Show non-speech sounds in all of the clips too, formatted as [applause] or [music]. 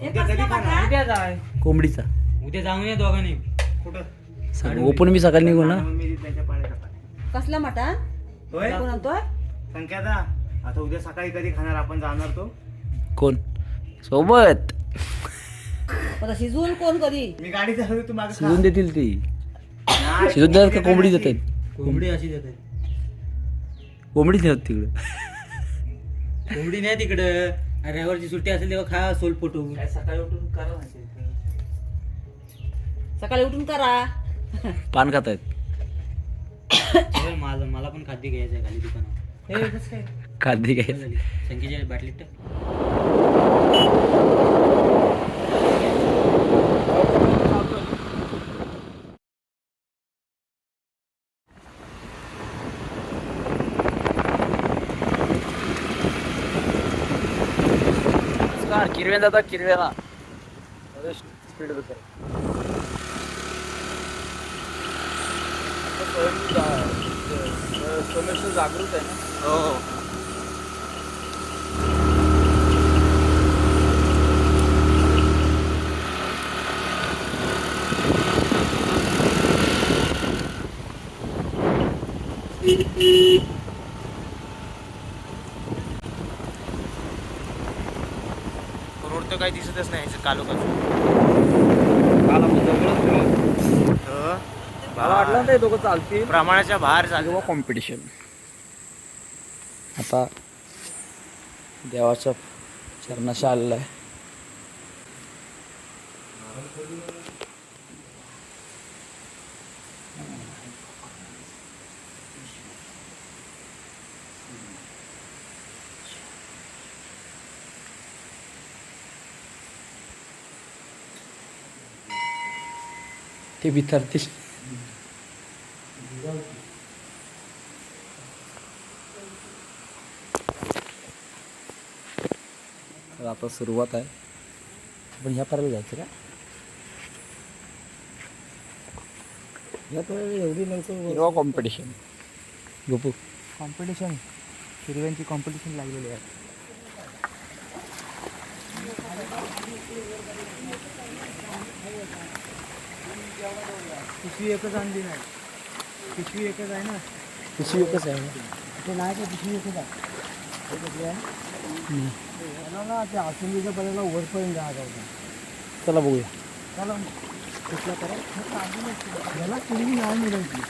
उद्या कधी जाय कोंबडीचा. उद्या जाऊन ये दोघांनी. कुठं? सकाळी ओपन मी सकाळी निघू ना. मग मी त्यांच्या पाण्याचा पाणी कसला मटण? होय? कोण आणतोय? संख्यादा आता उद्या सकाळी कधी खाणार? आपण जाणार तो. कोण? सोबत. आता शिजवून कोण करी मी गाडी चालवतो तू मागे शिजून देतील ती. शिजून देतात का कोंबडी देतात? कोंबडी अशी देते कोंबडी देतात तिकडं. कोंबडी नाही तिकडं. रविवारची सुट्टी असेल तेव्हा खा सोल पोटू सकाळी उठून करा सकाळी उठून करा. पान खात आहेत [coughs] माझं मला पण खाद्य घ्यायचं आहे खाली दुकानावर खाद्य काय झाली. संख्येच्या बाटलीत टाक. किरव्या जातात किरव्याला स्पीड जागृत आहे ना हो रोड तर काही दिसतच नाही कालो वाटलं नाही दोघं चालतील. प्रमाणाच्या बाहेर किंवा कॉम्पिटिशन आता देवाच्या चरणाशी आलेलं आहे. ते विचारतील तर आता सुरुवात आहे. आपण ह्या पाराला जायचं का? ह्या पाराला एवढी लवकर कॉम्पिटिशन गोपू कॉम्पिटिशन हिरव्यांची कॉम्पिटिशन लागलेली आहे. पिशवी एकच आणली नाही पिशवी एकच आहे ना? पिशवी एकच आहे ते नाही का पिशवी एकच आहे एकच आहे याला ना ते आसुंदीच्या पर्यंत वरपर्यंत जायचं होतं चला बघूया चला कुठला करा। याला कुणी नाही मिळायची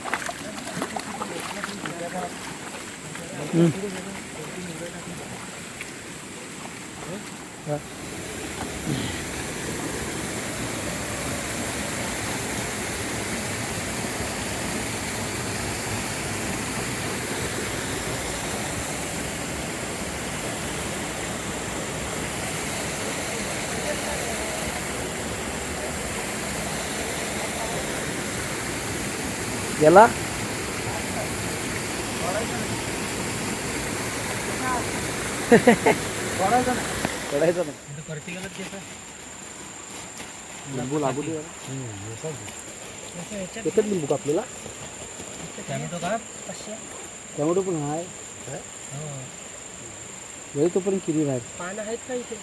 याला पडायचं ना लिंबू लागू दे. एकच लिंबू का आपल्याला टॅमॅटो का टोमॅटो पण आहे. हो. वेळी तो पण किरी राहील. पानं आहेत का इथे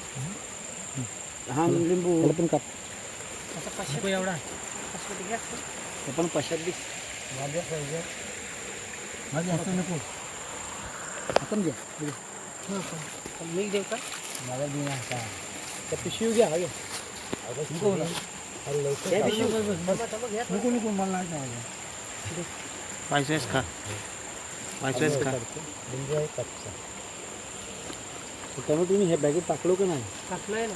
हा लिंबू. पण काप. नको एवढा ते पण पशात बी माझी असं नको। आपण घ्या घे. मी देऊ का माझा दिन असा त्या पिशवी घ्या घ्या नको त्या पिशवी नको नको मला नाही खायचं पाहिजेच का पाहिजेच का लिंबू आहे कच्चा। टोमॅटो मी हे बॅगेत टाकलो का नाही टाकलाय ना।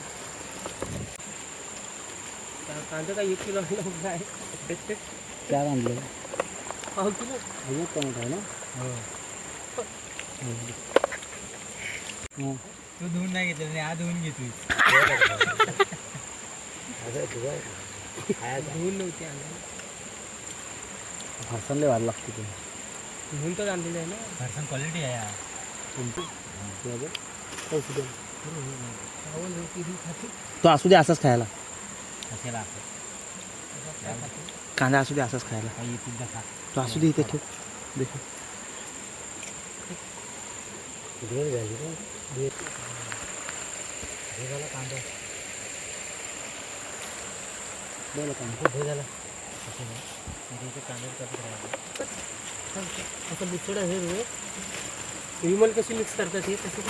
कांदा काय एक किलो आणला काय चार आणलं पाव किलो अजून टोमॅटो ना? हां. तू धुवून नाही घेतलं नाही आ धुवून घेतोय धुवून नव्हती आणली फरसाणले वाढ लागते ते. धुवून तर आणलेली आहे ना. फरसान क्वालिटी आहे ही तो असू दे असाच खायला. कांदा असू दे असाच खायला. येतील खा. तो असू दे इथे ठेव देखो। कांदा असं बुचड आहे रे विमल कशी मिक्स करतात हे तशी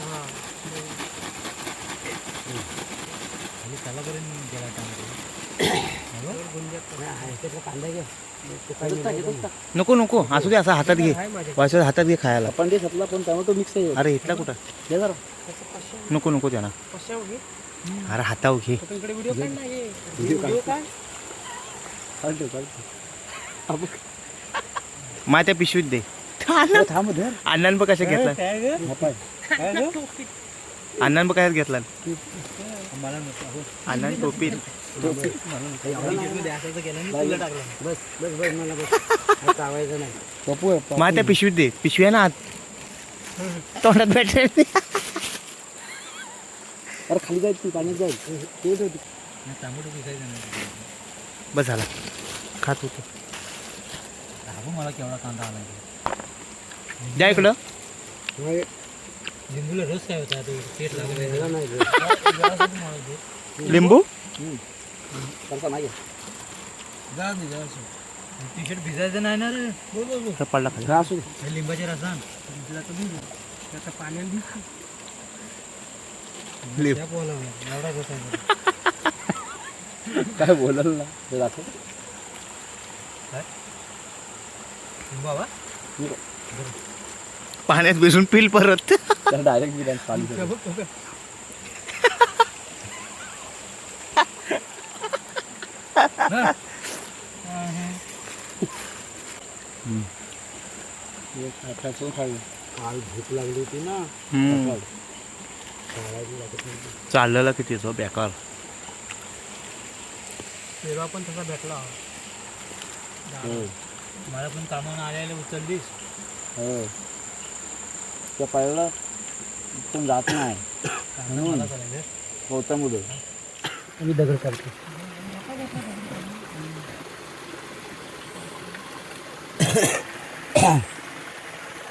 हां? आणि त्यालापर्यंत गेला नको नको. असू दे असा हातात घे. वाशात हातात घे खायला. ते सपला पण त्यामुळे तो मिक्स आहे. अरे इथला कुठं? जरा. नको नको त्यांना. अरे हाताव घे. माय त्या पिशवीत दे. अण्णान बघ कशा घेतला अण्णान बघ कशात घेतला मला नको अण्णान टोपी. असं केलं मी तुला टाकलं बस बस बस मला त्या पिशवीत दे. पिशवी आहे ना आत. तोंडात भेटेल. अरे खाली जाईल तू पाण्यात जाईल बस झाला. खात होतो. मला केवढा कांदा आणायचा? द्या इकडं. लिंबूला रस काय होता ते पेट लागलं. लिंबू? टी शर्ट भिजायचं नाही ना रे. पडला खाली. रसान त्याचा पाण्याला एवढा काय बोलाल ना? ते दाखव. बाबा? पाण्यात भिजून पिल परत. डायरेक्ट मी खाऊ काल भूक लागली होती ना. हम्म. चालायची लागत नव्हती. चाललेला किती तो बेकार. तेव्हा पण तसा भेटला. हो. मला पण कामानं आल्याला उचललीस. हो. त्या पायाला पण जात नाही कांदा मला करायचं गौतम उदय मी दगड काढतो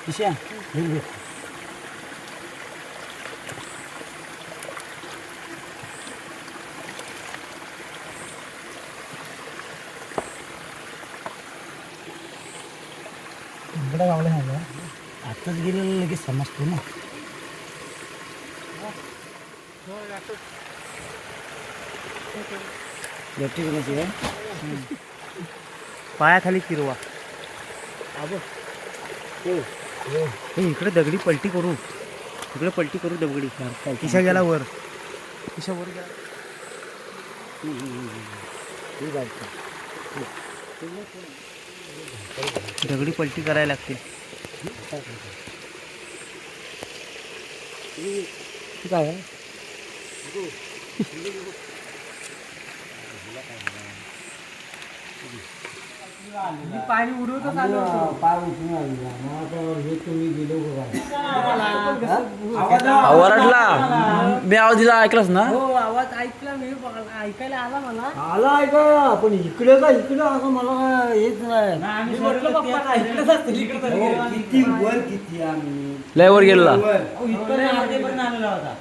पिशा घेऊन घे. इकडं गावलं नाही का? आताच गेलेलं लगेच समजतो ना. पायाखाली किरवा. हो. हे इकडे दगडी पलटी करू. इकडे पलटी करू दगडी. किशा गेला वर. किशा वर गेला. दगडी पलटी करायला लागते. काय पाणी उडवत आलो पाय उठून हे तुम्ही गेलो ओरडला मी आवाज दिला ऐकलास ना? आवाज ऐकला मी ऐकायला आला मला. आला ऐका पण इकडे का इकडे? असं मला हेच नाही. मी म्हटलं बाप्पा ऐकलंच असतील इकडं तरी. गेलं. हो, किती वर किती आम्ही? लय वर? गेला अहो, इथपर्यंत अर्धेपर्यंत आलेला होता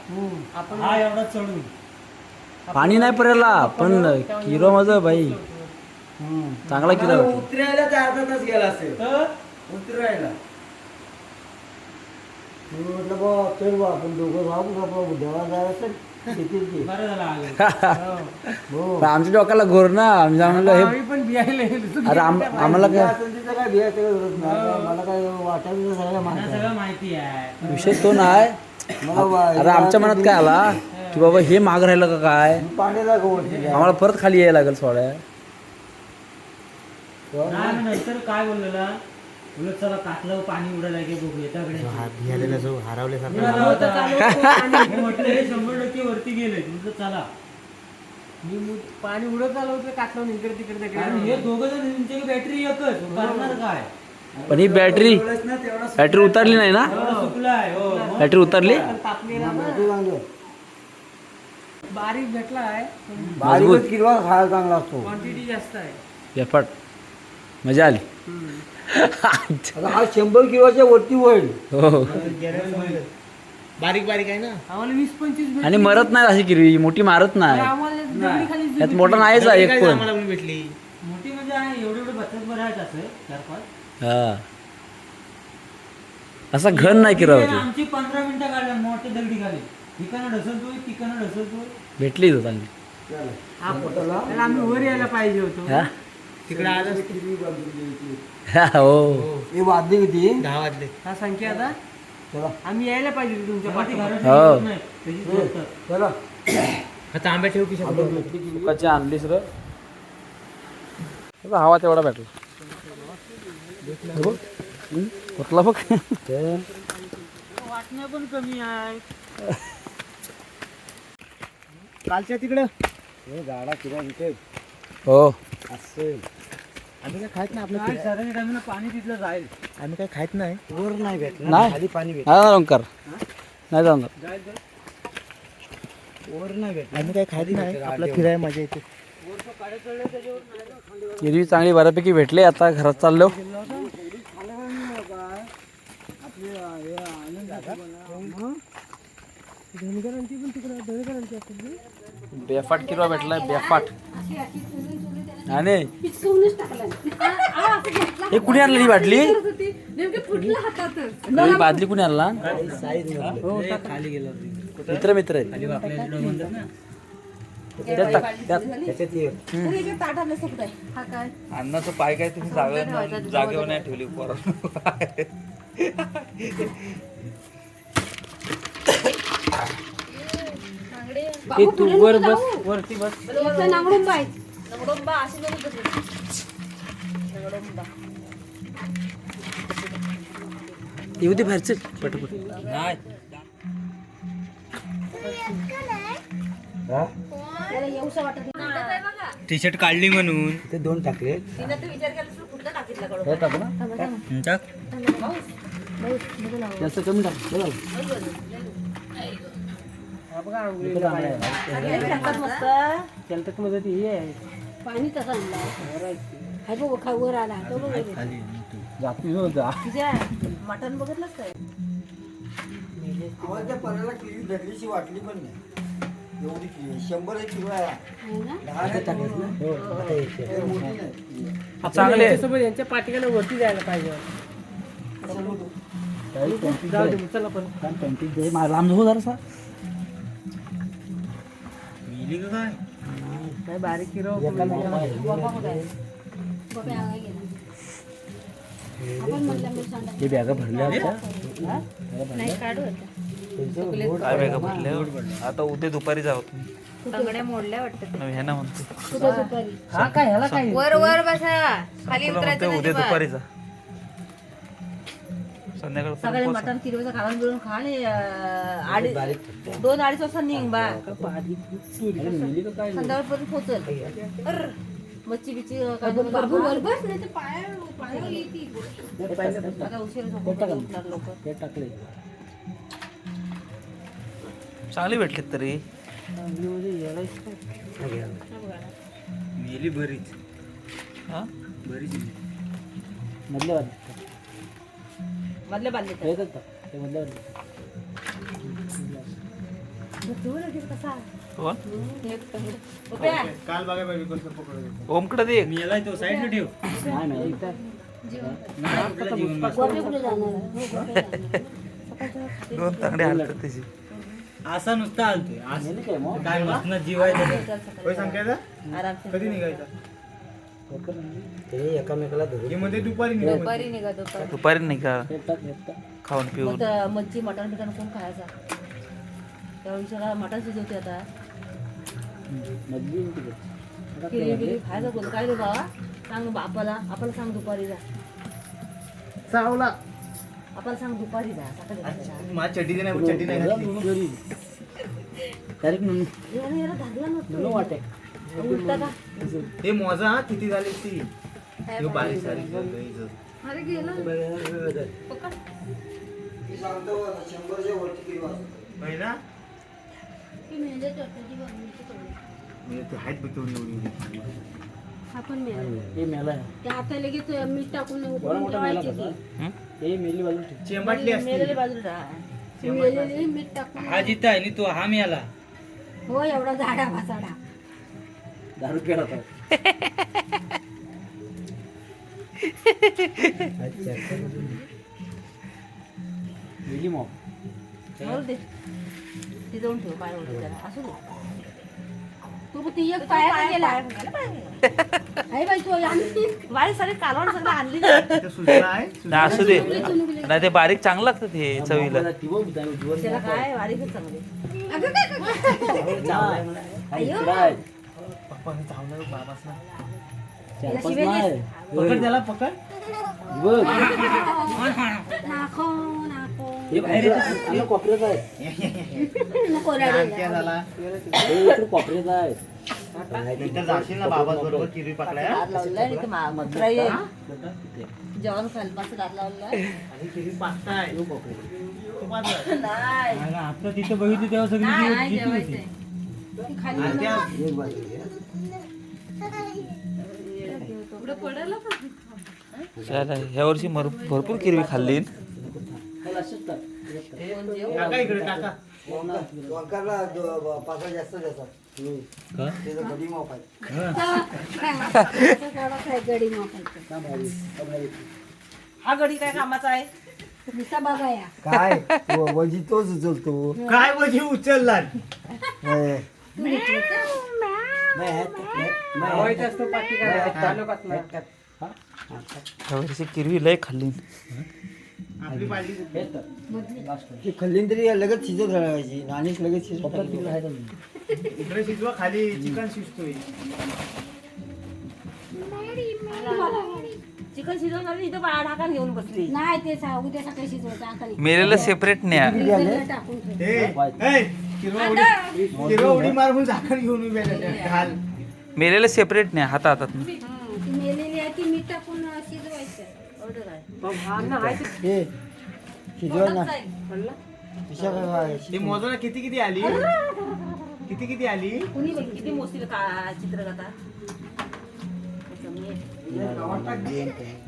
आपण हा एवढा चढून. पाणी नाही पडायला पण किलो माझं बाई. हम्म. चांगला किलो होता. उतरायला ते अर्धा तास गेला असेल. उतरायला. मी म्हटलं बा चल बा आपण दोघं भाऊ का बा देवा जायचं बरं झालं आले. [laughs] हो. पण आमच्या डोक्याला घोर ना. आम्ही म्हणलं हे आम्ही पण बियायला गेलो. अरे आम- आम्हाला जे काय असेल तिचं काय भियायचं काय गरज नाही मला काय वाटायचं सगळं मला माहिती आहे. सगळं माहिती आहे विषय तो नाही. मला वा- अरे आमच्या मनात काय आला? की बाबा हे माग राहिलं का काय? मी पाण्याला. आम्हाला परत खाली यायला लागेल सोड्या नाही मी नंतर काय बोललेला? उलट चला कातलं पाणी उडायला की हरवल्यासारखा हे म्हटलं हे शंभर टक्के वरती गेले तुमचं चला. मी पाणी उडत आलं होतं कातलं इकडे तिकडे तिकडे. हे दोघं जण तुमची बॅटरी एकच. करणार काय? पण ही बॅटरी बॅटरी उतरली नाही ना? एवढं चुकलाय हो. मग. बॅटरी उतरली तापलेला ना ते चांगलं. बारीक किरवा खायला चांगला असतो. क्वांटिटी जास्त आहे. बेफाट मजा आली. आता हा शंभर किलोच्या वरती होईल. हो. बारीक बारीक आहे ना? आम्हाला वीस पंचवीस भेटली. आणि मरत नाही अशी किरवी मोठी मारत नाही. आम्हाला दगडी खाली यात मोठा नाहीच आहे एक पण. आम्हाला पण भेटली? मोठी म्हणजे आहे एवढे एवढे बचत बरं आहेत असं चार पाच. हा. असा घन नाही किरवा होती आमची पंधरा मिनिटं काढल्या मोठे दगडी खाली. ठिकाणं ढसलतोय ठिकाणं ढसलतोय भेटली तो चांगली आम्ही वर यायला पाहिजे होतो. हा? तिकडे आज हा, हो. हे वाजले किती? दहा वाजले हा संख्या आता. चला. आम्ही यायला पाहिजे होतो तुमच्या पाठी हो. चला. आता आंब्या ठेव की शंभर सुकाची आणलीस र. हवा तेवढा भेटला. हे बघ. कुठला बघ. वाटण्या पण कमी आहे. कालच्या तिकडं. हे गाडा किरा तिथे हो. असेल. आम्ही काय खात नाही आपलं पाणी तिथलं जाईल. आम्ही काय खात नाही. वर नाही भेटलं नाही. खाली पाणी भेट नाही जाणार ओंकार नाही जाणार जाईल तर. वर नाही भेट आम्ही काय खात नाही. आपलं फिरायला मजा येते. हिरवी चांगली बऱ्यापैकी भेटली आता घरात चाललो. बेफाट किरवा भेटलाय बेफाट. आणि हे कुणी आणलं ही बाटली? ही बादली कुणी आणला? खाली गेलो मित्र मित्र हा अन्नाचं पाय काय तुम्ही जागा जागेवर नाही ठेवली पोरांनो. ए, [coughs] तू वर बस वरती बस. बसू. नगडोंबा. येऊ दे बाहेरचे पटपट त्याला येऊसं वाटत टी शर्ट काढली म्हणून. ते दोन टाकले. तिने तर विचार केला तर कुठलं टाकीतला कडो हे टाक ना. टाक. जास्त कमी टाक. बरं. हा बघा आंघोळीला पाणी. टाकतात मस्त. केलतकमध्ये ती हे आहे. पाणी कसं आणलं हाय बघ खा वर आला. तो बघ जाती हो. तिच्या मटण बघितलंच काय? आम्हाला त्या पराला किलो भेटलीची वाटली पण नाही. एवढी किलो शंभर एक किलो आहे. हे हा, चांगले यांच्या पाठीकडे वरती जायला पाहिजे. जाऊ दे चला पण. लांब काय? काय बारीक किरो बघा गेला आपण म्हटलं मी सांगा हे बॅगा भरल्या होत्या. नाही काढू आता. काय बॅगा भरल्या? आता उद्या दुपारी जाऊ तंगड्या मोडल्या वाटतं म्हणतो. हा काय ह्याला काय? वर वर बसा. खाली उतरायचं म्हणतो उद्या. दुपारी जा. सकाळी मटण किलोचं काढून बिळून खा आणि अं, अडी दोन अडीच वाजता निघ बा. संध्याकाळपर्यंत पोचल. मच्छी बिच्छी बस नाही तर पाया येते. आता उशीर लोक. टाकले. चांगली भेटली तरी. बरीच. हा? बरीच. मधल्या मधले बांधले ते ओमकडे दे. मी याला तो साईडला ठेव. नाही नाही हो. दोन तांगडे हालतात त्याची. असा नुसता नेली काय मग? काय मस्त जीव आहे त्याचा. चल सकाळी. होय सांगायचा आरामशीर. कधी निघायचा? ते एकामेकाला धरून मध्ये दुपारी दुपारी निघा दुपारी. दुपारी नाही का. खाऊन पिऊन. तर मच्छी मटण बिटण कोण खायचा? त्या विचारा मटण शिजवते आता मधली होती बघ. केली बिली खायचं कोण? काय रे बाबा? सांग बापाला. आपल्याला सांग दुपारी जा. चावला. आपल्याला सांग दुपारी जा. सकाळी जायचं. माझ्या चड्डी नाही चड्डी नाही जा घातली. म्हणून घरी. डायरेक्ट म्हणून याला याला धागला नको नव्हतं वाटे. उलटा का? हे मोजा हा, किती झाली ती? बारीक सारीक अरे गेला. ना की मेहंदी चटणी बनवायची करू. मी ते आहेत बघ तेवढी एवढी आपण मेहंदी हे मेला आता लगेच मीठ टाकून मेला हं? हे मेली. चेंबाटली असते. बाजूला मीठ टाकून हा आहे आणि तो हा मिळाला हो एवढा झाडा भासाडा दारू पेला होता गेली मग जाऊ दे. ती जाऊन ठेव पाय वरती जरा असू दे. तू ती एक पाया गेला. गेला, पाय गेला. आहे बाई तू आणली बाई सगळी कालवण सगळं आणली [laughs] नाही असू दे. नाही ते बारीक चांगलं लागतं ते चवीला. त्याला काय वारीकच चांगली. अगं काय करते? त्याला शिव्या दे. पकड त्याला पकड नाखो नाखो हे बाहेर आहे. कोपऱ्यात आहे नको रडायला. हे इकडे कोपऱ्यात आहे दात लावलेला आहे, इथं मा- मथुरा आहे. जेवण खायला पाच दात लावलेला आहे. नाही आता तिथं बघितली तेव्हा सगळी नाही. जेवायचंय. ह्या वर्षी भरपूर किरवी खाल्ली. हा गडी काय कामाचा आहे? काय? वजी तोच उचलतो. काय वजी उचलला नाही, नाही, नाही, वर्षी किरवी लय खाल्ली खल्ली तरी लगेच शिजत राहायची नाणीच लगेच शिजवा खाली चिकन शिजतोय. चिकन शिजवून आली इथं बाळा ढाकान घेऊन बसली. नाही ते सा- उद्या सकाळी शिजवायचं आता नाही. मेलेलं सेपरेट टाकून ए, किरवा उडी किरवा उडी मार म्हणून झाकण घेऊन उभी. घाल मेलेलं सेपरेट न्या हातात हातात ती मेलेली आहे ती मीठ टाकून अं, शिजवायचं ऑर्डर आहे शिजवाय ना? ते मोजायला किती किती आली? किती किती आली? कुणी किती- मोजतील का चित्रकथा?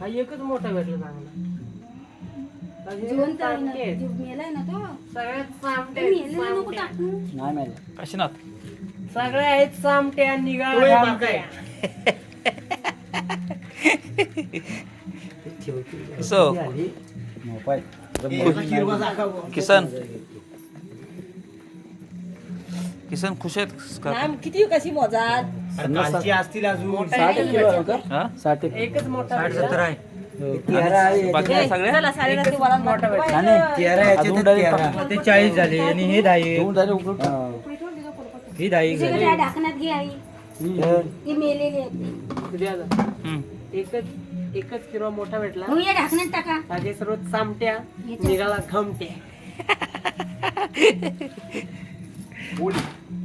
एकच मोठा भेटला चांगला. जिवंत आहे ना जीव मेलाय ना तो. ते मेलेलं नको टाकू. नाही माहिती. काशीनाथ. सगळे आहेत सामट्या निघा काय सो मोबाईल. किसन. किसन. खुश आहेत का? किती कशी मोजात? असतील अजून. साठ किलो आहे का? हा? साठ एक. एकच मोठा साठ सत्तर आहे तेरा आहे. बाकी. ते चाळीस झाले आणि हे दहा दोन झाले उकळून टाक. ही दहा तुझ्याकडे या ढाकण्यात घे आई ती मेलेली आहे ती. हम्म. एकच एकच किरवा मोठा भेटला हो या ढाकण्यात टाका माझे सर्व सामट्या याच्यात. निघाला खमट्या. [laughs]